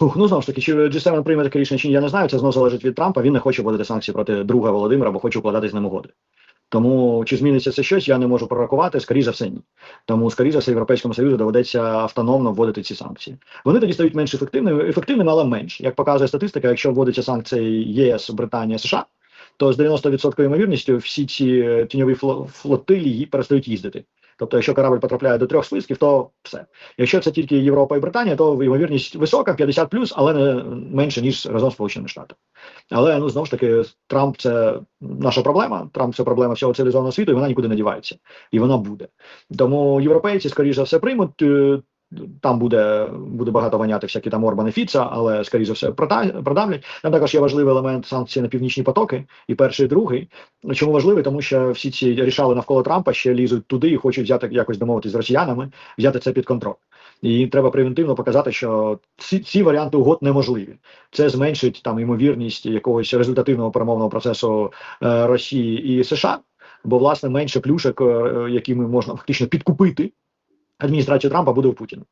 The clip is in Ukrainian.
Фух, ну знову ж таки, чи G7 прийме таке рішення, чи ні, я не знаю. Це знову залежить від Трампа. Він не хоче вводити санкції проти друга Володимира, бо хоче укладати з ним угоди. Тому чи зміниться це щось, я не можу пророкувати. Скоріше за все, ні. Тому, скоріше за все, Європейському Союзу доведеться автономно вводити ці санкції. Вони тоді стають менш ефективними, ефективними, але менш. Як показує статистика, якщо вводиться санкції ЄС, Британія, США, то з 90% ймовірністю всі ці тіньові флотилії перестають їздити. Тобто, якщо корабль потрапляє до трьох списків, то все. Якщо це тільки Європа і Британія, то ймовірність висока, 50 але не менше ніж разом з Сполученими Штатами. Але ну знову ж таки, Трамп це наша проблема. Трамп це проблема всього цивілізованого світу, і вона нікуди не дівається, і вона буде. Тому європейці, скоріше за все, приймуть. Е, Там буде буде багато воняти всякі там Орбани Фіца, але скоріше за все продавлять. Там також є важливий елемент санкцій на північні потоки, і перший, і другий. Чому важливий? Тому що всі ці рішали навколо Трампа ще лізуть туди і хочуть взяти якось домовитись з росіянами, взяти це під контроль. І треба превентивно показати, що ці, ці варіанти угод неможливі. Це зменшить там ймовірність якогось результативного перемовного процесу е, Росії і США, бо власне менше плюшек, е, якими можна фактично підкупити адміністрацію Трампа, буде у Путіна.